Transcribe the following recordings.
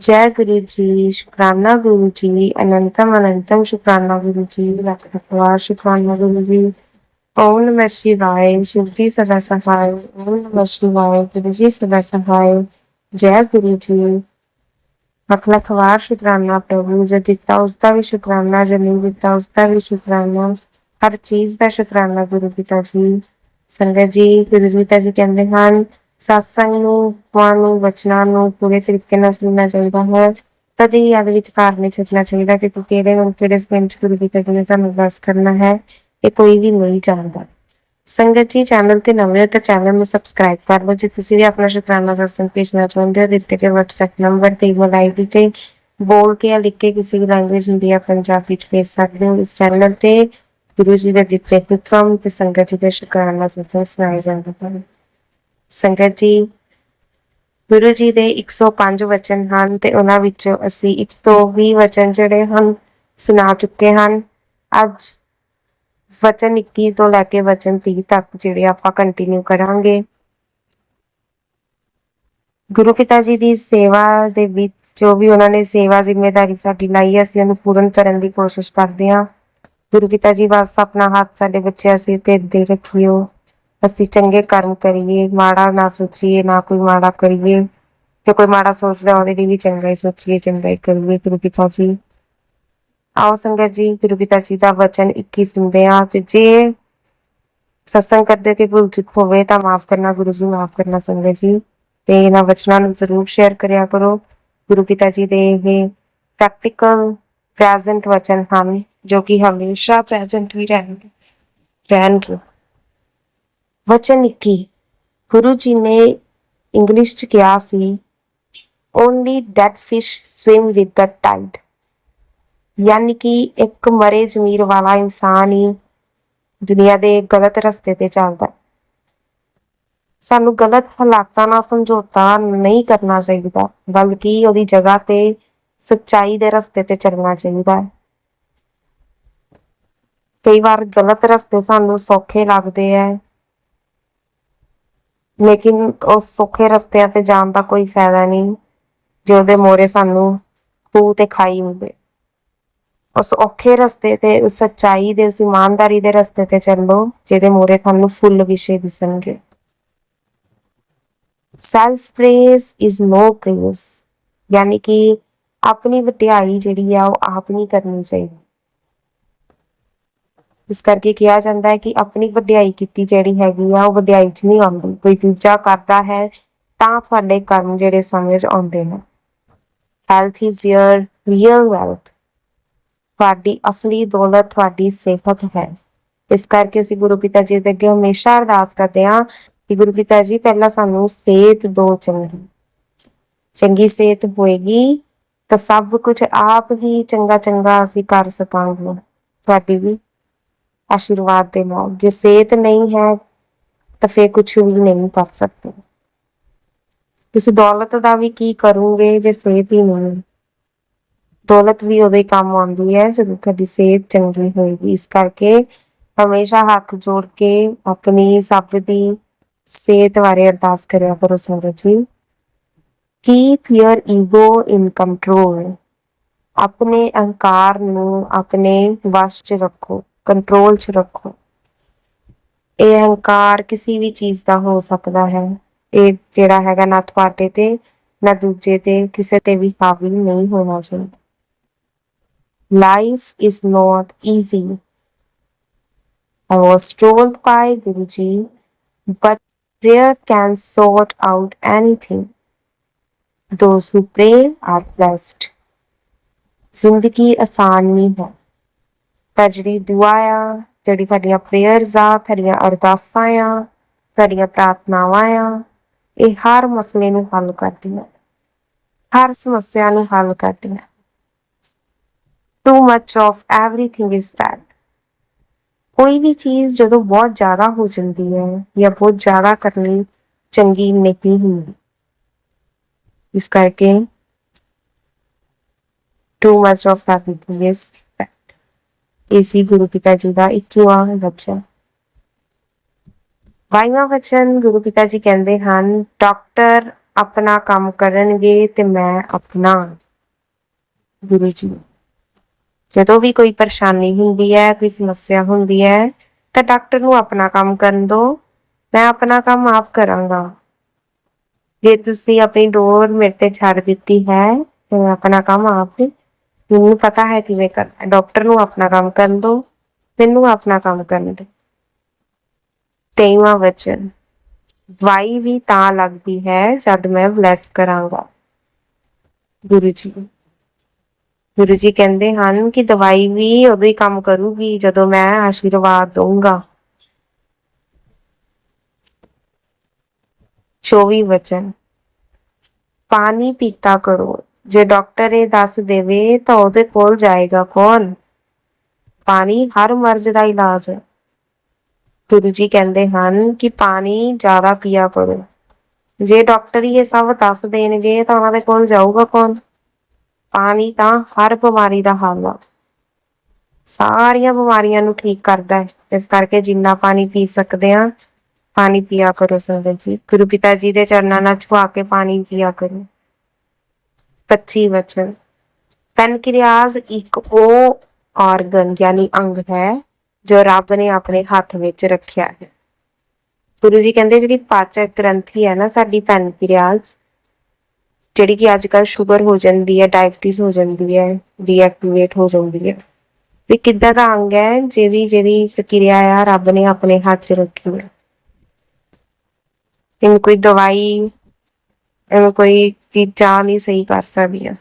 ਜੈ ਗੁਰੂ ਜੀ, ਸ਼ੁਕਰਾਨਾ ਗੁਰੂ ਜੀ, ਅਨੰਤਮ ਅਨੰਤਮ ਸ਼ੁਕਰਾਨਾ ਗੁਰੂ ਜੀ, ਲੱਖ ਲੱਖ ਸ਼ੁਕਰਾਨਾ ਗੁਰੂ ਜੀ। ਓਮ ਨਮः ਸ਼ਿਵਾय ਸ਼ਿਵਜੀ ਸਦਾ ਸਹਾਇ ਓਮ ਨਮः ਸ਼ਿਵਾय ਗੁਰੂ ਜੀ ਸਦਾ ਸਹਾਇ ਜੈ ਗੁਰੂ ਜੀ, ਲੱਖ ਲੱਖ ਸ਼ੁਕਰਾਨਾ ਪ੍ਰਭੂ ਜੋ ਦਿੱਤਾ, ਉਸ ਦਾ ਵੀ ਸ਼ੁਕਰਾਨਾ ਜੋ ਨਹੀਂ ਦਿੱਤਾ, ਉਸ ਦਾ ਵੀ ਸ਼ੁਕਰਾਨਾ। ਹਰ ਚੀਜ਼ ਦਾ ਸ਼ੁਕਰਾਨਾ ਗੁਰੂ ਪਿਤਾ ਜੀ। ਸੰਗਤ ਜੀ, ਗੁਰੂ ਜੀ ਪਿਤਾ ਜੀ ਕਹਿੰਦੇ ਹਨ ਸਤਸੰਗ ਨੂੰ ਵਾਂ ਨੂੰ ਵਚਨਾਂ ਨੂੰ ਪੂਰੇ ਤਰੀਕੇ ਨਾਲ ਸੁਣਨਾ ਚਾਹੀਦਾ ਹੈ। ਕਦੇ ਵੀ ਯਾਦ ਵਿੱਚ ਕਾਰ ਨਹੀਂ ਛੱਡਣਾ ਚਾਹੀਦਾ ਕਿ ਕਿਹੜੇ ਨੂੰ ਕਿਹੜੇ ਸਮੇਂ ਗੁਰੂ ਪਿਤਾ ਜੀ ਨੇ ਸਾਨੂੰ ਦੱਸ ਕਰਨਾ ਹੈ ਇਹ ਕੋਈ ਵੀ ਨਹੀਂ ਜਾਣਦਾ। ਸੰਗਤ ਜੀ ਚੈਨਲ ਤੇ ਨਵੇਂ ਹੋ ਤਾਂ ਚੈਨਲ ਨੂੰ ਸਬਸਕ੍ਰਾਈਬ ਕਰ ਲਓ। ਜੇ ਤੁਸੀਂ ਵੀ ਆਪਣਾ ਸ਼ੁਕਰਾਨਾ ਸਤਸੰਗ ਭੇਜਣਾ ਚਾਹੁੰਦੇ ਹੋ, ਦਿੱਤੇ ਗਏ WhatsApp ਨੰਬਰ ਤੇ ਈਮੇਲ ਆਈਡੀ ਤੇ ਬੋਲ ਕੇ ਜਾਂ ਲਿਖ ਕੇ ਕਿਸੇ ਵੀ ਲੈਂਗੁਏਜ ਹਿੰਦੀ ਜਾਂ ਪੰਜਾਬੀ ਚ ਭੇਜ ਸਕਦੇ ਹੋ। ਇਸ ਚੈਨਲ ਤੇ ਗੁਰੂ ਜੀ ਦੇ ਦਿੱਤੇ ਹੁਕਮ ਤੇ ਸੰਗਤ ਜੀ ਦੇ ਸ਼ੁਕਰਾਨਾ ਸਤਸੰਗ ਸੁਣਾਏ ਜਾਂਦੇ ਹਨ। ਸੰਗਤ ਜੀ, ਗੁਰੂ ਜੀ ਦੇ 105 ਵਚਨ ਹਨ ਤੇ ਉਹਨਾਂ ਵਿੱਚੋਂ ਅਸੀਂ ਇੱਕ ਤੋਂ 20 ਵਚਨ ਜਿਹੜੇ ਹਨ ਸੁਣਾ ਚੁੱਕੇ ਹਨ। ਅੱਜ ਵਚਨ 21 ਤੋਂ ਲੈ ਕੇ ਵਚਨ 30 ਤੱਕ ਜਿਹੜੇ ਆਪਾਂ ਕੰਟੀਨਿਊ ਕਰਾਂਗੇ। ਗੁਰੂ ਪਿਤਾ ਜੀ ਦੀ ਸੇਵਾ ਦੇ ਵਿੱਚ ਜੋ ਵੀ ਉਹਨਾਂ ਨੇ ਸੇਵਾ ਜ਼ਿੰਮੇਵਾਰੀ ਸਾਡੀ ਲਾਈ ਹੈ ਅਸੀਂ ਉਹਨੂੰ ਪੂਰਨ ਕਰਨ ਦੀ ਕੋਸ਼ਿਸ਼ ਕਰਦੇ ਹਾਂ। ਗੁਰੂ ਪਿਤਾ ਜੀ ਬਸ ਆਪਣਾ ਹੱਥ ਸਾਡੇ ਬੱਚਿਆਂ ਸੀ ਤੇ ਦੇ ਰੱਖਿਓ। ਅਸੀਂ ਚੰਗੇ ਕਰਮ ਕਰੀਏ, ਮਾੜਾ ਨਾ ਸੋਚੀਏ, ਨਾ ਕੋਈ ਮਾੜਾ ਕਰੀਏ। ਜੇ ਕੋਈ ਮਾੜਾ ਸੋਚਦਾ, ਉਹਦੇ ਲਈ ਵੀ ਚੰਗਾ ਹੀ ਸੋਚੀਏ, ਚੰਗਾ ਹੀ ਕਰੀਏ। ਗੁਰੂ ਪਿਤਾ ਜੀ, ਆਓ ਸੰਗਤ ਜੀ, ਗੁਰੂ ਪਿਤਾ ਜੀ ਦਾ ਵਚਨ 21 ਸੁਣਦੇ ਆ ਤੇ ਜੇ ਸਤਸੰਗ ਕਰਦੇ ਕਿ ਭੁੱਲ ਚੁੱਕ ਹੋਵੇ ਤਾਂ ਮਾਫ ਕਰਨਾ, ਗੁਰੂ ਜੀ ਮਾਫ ਕਰਨਾ ਸੰਗਤ ਜੀ। ਤੇ ਇਹਨਾਂ ਵਚਨਾਂ ਨੂੰ ਜ਼ਰੂਰ ਸ਼ੇਅਰ ਕਰਿਆ ਕਰੋ। ਗੁਰੂ ਪਿਤਾ ਜੀ ਦੇ ਇਹ ਪ੍ਰੈਕਟੀਕਲ ਪ੍ਰੈਜ਼ੈਂਟ ਵਚਨ ਹਨ, ਜੋ ਕਿ ਹਮੇਸ਼ਾ ਪ੍ਰੈਜ਼ੈਂਟ ਹੀ ਰਹਿਣਗੇ ਰਹਿਣਗੇ। ਵਚਨ 21 ਗੁਰੂ ਜੀ ਨੇ ਇੰਗਲਿਸ਼ ਚ ਕਿਹਾ ਸੀ only dead fish swim with the tide ਯਾਨੀ ਕਿ ਇੱਕ ਮਰੇ ਜ਼ਮੀਰ ਵਾਲਾ ਇਨਸਾਨ ਹੀ ਦੁਨੀਆ ਦੇ ਗਲਤ ਰਸਤੇ ਤੇ ਚੱਲਦਾ ਸਾਨੂੰ ਗਲਤ ਹਾਲਾਤਾਂ ਨਾਲ ਸਮਝੌਤਾ ਨਹੀਂ ਕਰਨਾ ਚਾਹੀਦਾ, ਬਲਕਿ ਉਹਦੀ ਜਗ੍ਹਾ ਤੇ ਸੱਚਾਈ ਦੇ ਰਸਤੇ ਤੇ ਚੱਲਣਾ ਚਾਹੀਦਾ ਹੈ। ਕਈ ਵਾਰ ਗਲਤ ਰਸਤੇ ਸਾਨੂੰ ਸੌਖੇ ਲੱਗਦੇ ਐ ਲੇਕਿਨ ਉਸ ਸੌਖੇ ਰਸਤਿਆਂ ਤੇ ਜਾਣ ਦਾ ਕੋਈ ਫਾਇਦਾ ਨਹੀਂ। ਜੇ ਉਹਦੇ ਮੋਰੇ ਸਾਨੂੰ ਖੂਹ ਤੇ ਖਾਈ ਮਿਲੇ। ਉਸ ਔਖੇ ਰਸਤੇ ਤੇ, ਉਸ ਸੱਚਾਈ ਦੇ, ਉਸ ਇਮਾਨਦਾਰੀ ਦੇ ਰਸਤੇ ਤੇ ਚੱਲੋ, ਜਿਹਦੇ ਮੋਰੇ ਤੁਹਾਨੂੰ ਫੁੱਲ ਵਿਸ਼ੇ ਦਿਸਣਗੇ। Self press is no press ਯਾਨੀ ਕਿ ਆਪਣੀ ਵਡਿਆਈ ਜਿਹੜੀ ਆ, ਉਹ ਆਪ ਨਹੀਂ ਕਰਨੀ ਚਾਹੀਦੀ। ਇਸ ਕਰਕੇ ਕਿਹਾ ਜਾਂਦਾ ਹੈ ਕਿ ਆਪਣੀ ਵਡਿਆਈ ਕੀਤੀ ਜਿਹੜੀ ਹੈਗੀ ਆ, ਉਹ ਵਡਿਆਈ 'ਚ ਨਹੀਂ ਆਉਂਦੀ। ਕੋਈ ਦੂਜਾ ਕਰਦਾ ਹੈ, ਤਾਂ ਤੁਹਾਡੇ ਕਰਮ ਜਿਹੜੇ ਸਮਝ ਆਉਂਦੇ ਨੇ। Health is your real wealth ਤੁਹਾਡੀ ਅਸਲੀ ਦੌਲਤ, ਤੁਹਾਡੀ ਸਿਹਤ ਹੈ। ਇਸ ਕਰਕੇ ਅਸੀਂ ਗੁਰੂ ਪਿਤਾ ਜੀ ਦੇ ਅੱਗੇ ਹਮੇਸ਼ਾ ਅਰਦਾਸ ਕਰਦੇ ਹਾਂ ਕਿ ਗੁਰੂ ਪਿਤਾ ਜੀ, ਪਹਿਲਾਂ ਸਾਨੂੰ ਸਿਹਤ ਦੋ ਚੰਗੀ। ਚੰਗੀ ਸਿਹਤ ਹੋਏਗੀ, ਤਾਂ ਸਭ ਕੁਝ ਆਪ ਹੀ ਚੰਗਾ ਚੰਗਾ ਅਸੀਂ ਕਰ ਸਕਾਂਗੇ। ਤੁਹਾਡੀ ਵੀ ਆਸ਼ੀਰਵਾਦ ਦੇ ਨਾਲ। ਜੇ ਸਿਹਤ ਨਹੀਂ ਹੈ, ਤਾਂ ਫੇਰ ਕੁਝ ਵੀ ਨਹੀਂ ਕਰ ਸਕਦੇ। ਤੁਸੀਂ ਦੌਲਤ ਦਾ ਵੀ ਕੀ ਕਰੋਗੇ ਜੇ ਸਿਹਤ ਹੀ ਨਹੀਂ? ਦੌਲਤ ਵੀ ਉਦੋਂ ਕੰਮ ਆਉਂਦੀ ਹੈ, ਜਦੋਂ ਤੁਹਾਡੀ ਸਿਹਤ ਚੰਗੀ ਹੋਏਗੀ। ਇਸ ਕਰਕੇ ਹਮੇਸ਼ਾ ਹੱਥ ਜੋੜ ਕੇ ਆਪਣੀ ਸਭ ਦੀ ਸਿਹਤ ਬਾਰੇ ਅਰਦਾਸ ਕਰਿਆ ਕਰੋ ਸੰਗਤ ਜੀ। Keep your ego in control ਆਪਣੇ ਅਹੰਕਾਰ ਨੂੰ ਆਪਣੇ ਵਸ਼ 'ਚ ਰੱਖੋ। ਕੰਟਰੋਲ 'ਚ ਰੱਖੋ ਇਹ ਅਹੰਕਾਰ ਕਿਸੇ ਵੀ ਚੀਜ਼ ਦਾ ਹੋ ਸਕਦਾ ਹੈ ਇਹ ਜਿਹੜਾ ਹੈਗਾ ਨਾ ਤੁਹਾਡੇ ਤੇ ਨਾ ਦੂਜੇ ਤੇ ਕਿਸੇ ਤੇ ਵੀ ਹਾਵੀ ਨਹੀਂ ਹੋਣਾ ਚਾਹੀਦਾ life is not easy I was told by Guruji but prayer can sort out anything those who pray are blessed ਜ਼ਿੰਦਗੀ ਆਸਾਨ ਨਹੀਂ ਹੈ ਪਰ ਜਿਹੜੀ ਦੁਆ ਆ, ਜਿਹੜੀ ਤੁਹਾਡੀਆਂ ਪ੍ਰੇਅਰਸ ਆ ਤੁਹਾਡੀਆਂ ਅਰਦਾਸਾਂ ਆ ਤੁਹਾਡੀਆਂ ਪ੍ਰਾਰਥਨਾਵਾਂ ਆ, ਇਹ ਹਰ ਮਸਲੇ ਨੂੰ ਹੱਲ ਕਰਦੀਆਂ ਹਰ ਸਮੱਸਿਆ ਨੂੰ ਹੱਲ ਕਰਦੀਆਂ too much of everything is bad ਕੋਈ ਵੀ ਚੀਜ਼ ਜਦੋਂ ਬਹੁਤ ਜ਼ਿਆਦਾ ਹੋ ਜਾਂਦੀ ਹੈ ਜਾਂ ਬਹੁਤ ਜ਼ਿਆਦਾ ਕਰਨੀ ਚੰਗੀ ਨਹੀਂ ਹੁੰਦੀ। ਇਸ ਕਰਕੇ too much of everything is ਇਹ ਸੀ ਗੁਰੂ ਪਿਤਾ ਜੀ ਦਾ 21ਵਾਂ ਵਚਨ ਬਾਈਵਾਂ ਵਚਨ ਗੁਰੂ ਪਿਤਾ ਜੀ ਕਹਿੰਦੇ ਹਨ, ਡਾਕਟਰ ਆਪਣਾ ਕੰਮ ਕਰਨਗੇ ਤੇ ਮੈਂ ਆਪਣਾ ਗੁਰੂ ਜੀ। ਜਦੋਂ ਵੀ ਕੋਈ ਪਰੇਸ਼ਾਨੀ ਹੁੰਦੀ ਹੈ, ਕੋਈ ਸਮੱਸਿਆ ਹੁੰਦੀ ਹੈ, ਤਾਂ ਡਾਕਟਰ ਨੂੰ ਆਪਣਾ ਕੰਮ ਕਰਨ ਦਿਓ ਮੈਂ ਆਪਣਾ ਕੰਮ ਆਪ ਕਰਾਂਗਾ। ਜੇ ਤੁਸੀਂ ਆਪਣੀ ਡੋਰ ਮੇਰੇ ਤੇ ਛੱਡ ਦਿੱਤੀ ਹੈ, ਤੇ ਮੈਂ ਆਪਣਾ ਕੰਮ ਆਪ ਮੈਨੂੰ ਪਤਾ ਹੈ ਕਿਵੇਂ ਕਰਨਾ ਡਾਕਟਰ ਨੂੰ ਆਪਣਾ ਕੰਮ ਕਰਨ ਦਿਓ ਮੈਨੂੰ ਆਪਣਾ ਕੰਮ ਕਰਨ ਦਿਓ ਤੇਈਵਾਂ ਵਚਨ। ਦਵਾਈ ਵੀ ਤਾਂ ਲੱਗਦੀ ਹੈ ਜਦ ਮੈਂ ਬਲੈਸ ਕਰਾਂਗਾ। ਗੁਰੂ ਜੀ। ਗੁਰੂ ਜੀ ਕਹਿੰਦੇ ਹਨ ਕਿ ਦਵਾਈ ਵੀ ਉਦੋਂ ਹੀ ਕੰਮ ਕਰੂਗੀ ਜਦੋਂ ਮੈਂ ਆਸ਼ੀਰਵਾਦ ਦਊਂਗਾ। 24 ਵਚਨ। ਪਾਣੀ ਪੀਤਾ ਕਰੋ। ਜੇ ਡਾਕਟਰ ਇਹ ਦੱਸ ਦੇਵੇ ਤਾਂ ਉਹਦੇ ਕੋਲ ਜਾਏਗਾ ਕੌਣ? ਪਾਣੀ ਹਰ ਮਰਜ਼ ਦਾ ਇਲਾਜ। ਹੈ ਗੁਰੂ ਜੀ ਕਹਿੰਦੇ ਹਨ ਕਿ ਪਾਣੀ ਜ਼ਿਆਦਾ ਪੀਆ ਕਰੋ। ਜੇ ਡਾਕਟਰ ਇਹ ਸਭ ਦੱਸ ਦੇਣਗੇ ਤਾਂ ਉਹਨਾਂ ਦੇ ਕੋਲ ਜਾਊਗਾ ਕੌਣ? ਪਾਣੀ ਤਾਂ ਹਰ ਬਿਮਾਰੀ ਦਾ ਹੱਲ ਆ। ਸਾਰੀਆਂ ਬਿਮਾਰੀਆਂ ਨੂੰ ਠੀਕ ਕਰਦਾ ਹੈ। ਇਸ ਕਰਕੇ ਜਿੰਨਾ ਪਾਣੀ ਪੀ ਸਕਦੇ ਆ ਪਾਣੀ ਪੀਆ ਕਰੋ ਸੰਗਤ ਜੀ। ਗੁਰੂ ਪਿਤਾ ਜੀ ਦੇ ਚਰਨਾਂ ਨਾਲ ਛੁਆ ਕੇ ਪਾਣੀ ਪੀਆ ਕਰੋ। 25 ਵਚਨ। ਪੈਨਕ੍ਰੀਆਸ ਇੱਕ ਉਹ ਆਰਗਨ, ਯਾਨੀ ਅੰਗ ਹੈ, ਜੋ ਰੱਬ ਨੇ ਆਪਣੇ ਹੱਥ ਵਿੱਚ ਰੱਖਿਆ ਹੈ। ਗੁਰੂ ਜੀ ਕਹਿੰਦੇ ਜਿਹੜੀ ਪਾਚਕ ਗ੍ਰੰਥੀ ਹੈ ਨਾ ਸਾਡੀ ਪੈਨਕ੍ਰੀਆਸ, ਜਿਹੜੀ ਕਿ ਅੱਜ ਕੱਲ ਸ਼ੂਗਰ ਹੋ ਜਾਂਦੀ ਹੈ, ਡਾਇਬਟੀਜ਼ ਹੋ ਜਾਂਦੀ ਹੈ, ਡੀਐਕਟੀਵੇਟ ਹੋ ਜਾਂਦੀ ਹੈ, ਵੀ ਕਿੱਦਾਂ ਦਾ ਅੰਗ ਹੈ, ਜਿਹਦੀ ਜਿਹੜੀ ਪ੍ਰਕਿਰਿਆ ਆ, ਰੱਬ ਨੇ ਆਪਣੇ ਹੱਥ 'ਚ ਰੱਖੀ ਹੈ। ਇਹਨੂੰ ਕੋਈ ਦਵਾਈ, ਇਹਨੂੰ ਕੋਈ ਚੀਜ਼ਾਂ ਨਹੀਂ ਸਹੀ ਕਰ ਸਕਦੀਆਂ।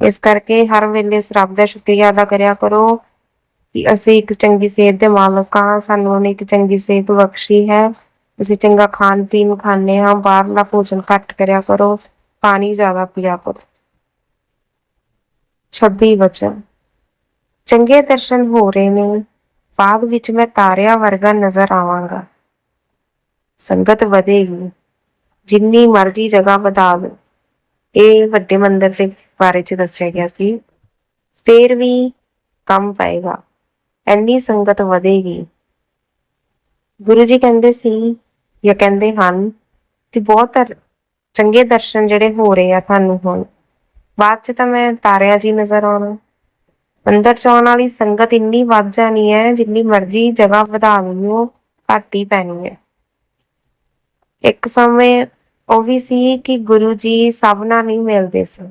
ਇਸ ਕਰਕੇ ਹਰ ਵੇਲੇ ਇਸ ਰੱਬ ਦਾ ਸ਼ੁਕਰੀਆ ਅਦਾ ਕਰਿਆ ਕਰੋ ਕਿ ਅਸੀਂ ਇੱਕ ਚੰਗੀ ਸਿਹਤ ਦੇ ਮਾਲਕ ਹਾਂ, ਸਾਨੂੰ ਉਹਨੇ ਇੱਕ ਚੰਗੀ ਸਿਹਤ ਬਖਸ਼ੀ ਹੈ। ਅਸੀਂ ਚੰਗਾ ਖਾਣ ਪੀਣ ਖਾਂਦੇ ਹਾਂ, ਬਾਹਰਲਾ ਭੋਜਨ ਘੱਟ ਕਰਿਆ ਕਰੋ, ਪਾਣੀ ਜ਼ਿਆਦਾ ਪੀਆ ਕਰੋ। 26 ਵਚਨ, ਚੰਗੇ ਦਰਸ਼ਨ ਹੋ ਰਹੇ ਨੇ, ਬਾਅਦ ਵਿੱਚ ਮੈਂ ਤਾਰਿਆਂ ਵਰਗਾ ਨਜ਼ਰ ਆਵਾਂਗਾ। ਸੰਗਤ ਵਧੇਗੀ ਜਿੰਨੀ ਮਰਜ਼ੀ ਜਗ੍ਹਾ ਵਧਾ ਲਓ। ਇਹ ਵੱਡੇ ਮੰਦਿਰ ਦੇ ਬਾਰੇ ਚ ਦੱਸਿਆ ਗਿਆ ਸੀ। ਫੇਰ ਵੀ ਕੰਮ ਪਏਗਾ। ਐਨੀ ਸੰਗਤ ਵਧੇਗੀ ਗੁਰੂ ਜੀ ਕਹਿੰਦੇ ਸੀ ਜਾਂ ਕਹਿੰਦੇ ਹਨ ਕਿ ਬਹੁਤ ਚੰਗੇ ਦਰਸ਼ਨ ਜਿਹੜੇ ਹੋ ਰਹੇ ਆ ਤੁਹਾਨੂੰ ਹੁਣ। ਬਾਅਦ ਚ ਤਾਂ ਮੈਂ ਤਾਰਿਆਂ ਜੀ ਨਜ਼ਰ ਆਉਣਾ। ਅੰਦਰ ਚ ਆਉਣ ਵਾਲੀ ਸੰਗਤ ਇੰਨੀ ਵੱਧ ਜਾਣੀ ਹੈ, ਜਿੰਨੀ ਮਰਜ਼ੀ ਜਗ੍ਹਾ ਵਧਾ ਲਈਓ, ਘੱਟ ਹੀ ਪੈਣੀ ਹੈ। ਇੱਕ ਸਮੇਂ ਉਹ ਵੀ ਸੀ ਕਿ ਗੁਰੂ ਜੀ ਸਭ ਨਾਲ ਨਹੀਂ ਮਿਲਦੇ ਸੀ।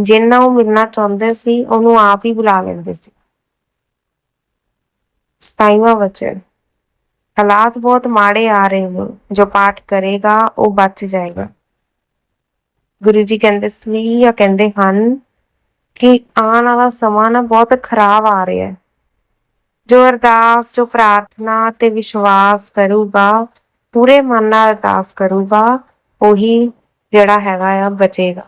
ਜਿੰਨਾ ਉਹ ਮਿਲਣਾ ਚਾਹੁੰਦੇ ਸੀ, ਉਹਨੂੰ ਆਪ ਹੀ ਬੁਲਾ ਲੈਂਦੇ ਸੀ। ਸਤਾਈਵਾਂ ਵਚਨ। ਹਾਲਾਤ ਬਹੁਤ ਮਾੜੇ ਆ ਰਹੇ ਨੇ। ਜੋ ਪਾਠ ਕਰੇਗਾ, ਉਹ ਬਚ ਜਾਏਗਾ। ਗੁਰੂ ਜੀ ਕਹਿੰਦੇ ਸੀ ਜਾਂ ਕਹਿੰਦੇ ਹਨ ਕਿ ਆਉਣ ਵਾਲਾ ਸਮਾਂ ਨਾ ਬਹੁਤ ਖਰਾਬ ਆ ਰਿਹਾ ਹੈ। ਜੋ ਅਰਦਾਸ, ਜੋ ਪ੍ਰਾਰਥਨਾ ਤੇ ਵਿਸ਼ਵਾਸ ਕਰੂਗਾ ਪੂਰੇ ਮਨ ਨਾਲ ਅਰਦਾਸ ਕਰੂਗਾ ਉਹੀ ਜਿਹੜਾ ਹੈਗਾ ਆ ਬਚੇਗਾ।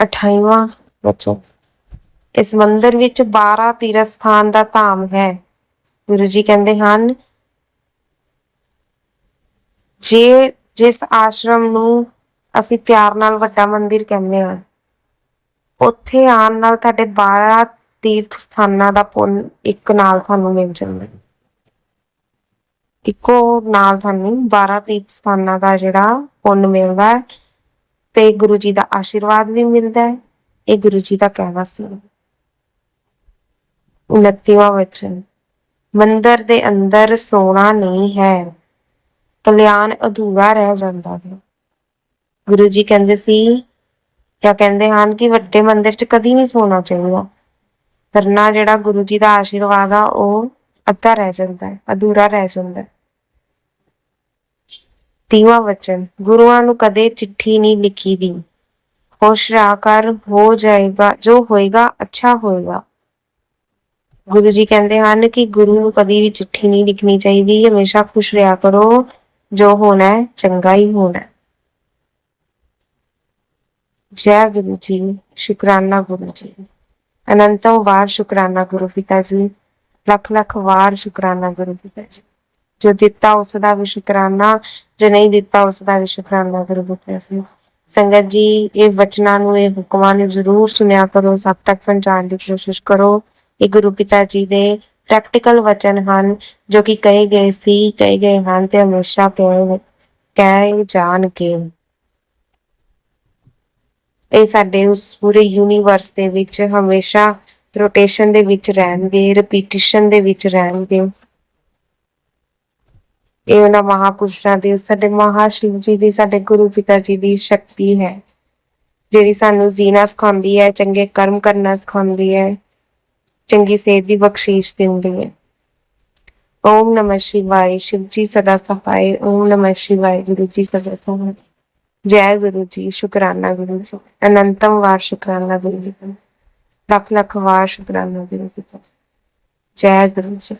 28ਵਾਂ ਬਚੋ ਇਸ ਮੰਦਿਰ ਵਿੱਚ 12 ਤੀਰਥ ਸਥਾਨ ਦਾ ਧਾਮ ਹੈ। ਗੁਰੂ ਜੀ ਕਹਿੰਦੇ ਹਨ ਜੇ ਜਿਸ ਆਸ਼ਰਮ ਨੂੰ ਅਸੀਂ ਪਿਆਰ ਨਾਲ ਵੱਡਾ ਮੰਦਿਰ ਕਹਿੰਦੇ ਹਾਂ ਉੱਥੇ ਆਉਣ ਨਾਲ ਤੁਹਾਡੇ 12 ਤੀਰਥ ਸਥਾਨਾਂ ਦਾ ਪੁੰਨ ਇੱਕ ਨਾਲ ਤੁਹਾਨੂੰ ਮਿਲ ਜਾਂਦਾ। ਹੈ। ਇੱਕੋ ਨਾਲ ਤੁਹਾਨੂੰ 12 ਤੀਰਥ ਸਥਾਨਾਂ ਦਾ ਜਿਹੜਾ ਪੁੰਨ ਮਿਲਦਾ ਹੈ ਤੇ ਗੁਰੂ ਜੀ ਦਾ ਆਸ਼ੀਰਵਾਦ ਵੀ ਮਿਲਦਾ ਹੈ, ਇਹ ਗੁਰੂ ਜੀ ਦਾ ਕਹਿਣਾ ਸੀ। 29ਵਾਂ ਵਚਨ, ਮੰਦਰ ਦੇ ਅੰਦਰ ਸੋਨਾ ਨਹੀਂ ਹੈ, ਕਲਿਆਣ ਅਧੂਰਾ ਰਹਿ ਜਾਂਦਾ ਹੈ। ਗੁਰੂ ਜੀ ਕਹਿੰਦੇ ਸੀ, ਜਾਂ ਕਹਿੰਦੇ ਹਨ ਕਿ ਵੱਡੇ ਮੰਦਿਰ 'ਚ ਕਦੀ ਨਹੀਂ ਸੋਨਾ ਚਾਹੀਦਾ। ਕਰਨਾ ਜਿਹੜਾ ਗੁਰੂ ਜੀ ਦਾ ਆਸ਼ੀਰਵਾਦ ਆ, ਉਹ ਅੱਧਾ ਰਹਿ ਜਾਂਦਾ ਹੈ, ਅਧੂਰਾ ਰਹਿ ਜਾਂਦਾ ਹੈ। ਤੀਵਾਂ ਵਚਨ, ਗੁਰੂਆਂ ਨੂੰ ਕਦੇ ਚਿੱਠੀ ਨਹੀਂ ਲਿਖੀ ਦੀ ਖੁਸ਼ ਰਹਾ ਕਰ, ਹੋ ਜਾਏਗਾ, ਜੋ ਹੋਏਗਾ, ਅੱਛਾ ਹੋਏਗਾ। ਗੁਰੂ ਜੀ ਕਹਿੰਦੇ ਹਨ ਕਿ ਗੁਰੂ ਨੂੰ ਕਦੀ ਵੀ ਚਿੱਠੀ ਨਹੀਂ ਲਿਖਣੀ ਚਾਹੀਦੀ, ਹਮੇਸ਼ਾ ਖੁਸ਼ ਰਿਹਾ ਕਰੋ, ਜੋ ਹੋਣਾ ਹੈ, ਚੰਗਾ ਹੀ ਹੋਣਾ ਹੈ। ਜੈ ਗੁਰੂ ਜੀ, ਸ਼ੁਕਰਾਨਾ ਗੁਰੂ ਜੀ। ਅਨੰਤੋਂ ਵਾਰ ਸ਼ੁਕਰਾਨਾ ਗੁਰੂ ਪਿਤਾ ਜੀ। ਲੱਖ ਲੱਖ ਵਾਰ ਸ਼ੁਕਰਾਨਾ ਗੁਰੂ ਪਿਤਾ ਜੀ। ਜੋ ਦਿੱਤਾ ਉਸ ਦਾ ਵੀ ਸ਼ੁਕਰਾਨਾ, ਜੋ ਨਹੀਂ ਦਿੱਤਾ ਉਸ ਦਾ ਵੀ ਸ਼ੁਕਰਾਨਾ ਗੁਰੂ ਪਿਤਾ ਜੀ। ਸੰਗਤ ਜੀ, ਇਹ ਵਚਨਾਂ ਨੂੰ, ਇਹ ਹੁਕਮਾਂ ਨੂੰ ਜ਼ਰੂਰ ਸੁਣਿਆ ਕਰੋ, ਸਭ ਤੱਕ ਪਹੁੰਚਾਉਣ ਦੀ ਕੋਸ਼ਿਸ਼ ਕਰੋ। ਇਹ ਗੁਰੂ ਪਿਤਾ ਜੀ ਦੇ ਪ੍ਰੈਕਟੀਕਲ ਵਚਨ ਹਨ, ਜੋ ਕਿ ਕਹੇ ਗਏ ਸੀ, ਕਹੇ ਗਏ ਹਨ ਤੇ ਹਮੇਸ਼ਾ ਕਹੇ ਕਹੇ ਜਾਣਗੇ। ਇਹ ਸਾਡੇ ਉਸ ਪੂਰੇ ਯੂਨੀਵਰਸ ਦੇ ਵਿੱਚ ਹਮੇਸ਼ਾ ਰੋਟੇਸ਼ਨ ਦੇ ਵਿੱਚ ਰਹਿਣਗੇ ਰਿਪੀਟੀਸ਼ਨ ਦੇ ਵਿੱਚ ਰਹਿਣਗੇ। ਇਹ ਉਹਨਾਂ ਮਹਾਪੁਰਸ਼ਾਂ ਦੀ, ਸਾਡੇ ਮਹਾਸ਼ਿਵ ਜੀ ਦੀ, ਸਾਡੇ ਗੁਰੂ ਪਿਤਾ ਜੀ ਦੀ ਸ਼ਕਤੀ ਹੈ। ਜਿਹੜੀ ਸਾਨੂੰ ਜ਼ੀਨਾ ਸਿਖਾਉਂਦੀ ਹੈ, ਚੰਗੇ ਕਰਮ ਕਰਨਾ ਸਿਖਾਉਂਦੀ ਹੈ, ਚੰਗੀ ਸਿਹਤ ਦੀ ਬਖਸ਼ੀਸ਼ ਦਿੰਦੀ ਹੈ। ਓਮ ਨਮः ਸ਼ਿਵਾਏ, ਸ਼ਿਵ ਜੀ ਸਦਾ ਸਹਾਇ ਓਮ ਨਮः ਸ਼ਿਵਾਏ, ਗੁਰੂ ਜੀ ਸਦਾ ਸਹਾਇ ਜੈ ਗੁਰੂ ਜੀ, ਸ਼ੁਕਰਾਨਾ ਗੁਰੂ ਜੀ। ਅਨੰਤਮ ਵਾਰ ਸ਼ੁਕਰਾਨਾ ਗੁਰੂ ਜੀ ਲੱਖ ਲੱਖ ਵਾਰ ਸ਼ੁਕਰਾਨਾ ਗੁਰੂ ਜੀ ਜੈ ਗੁਰੂ ਜੀ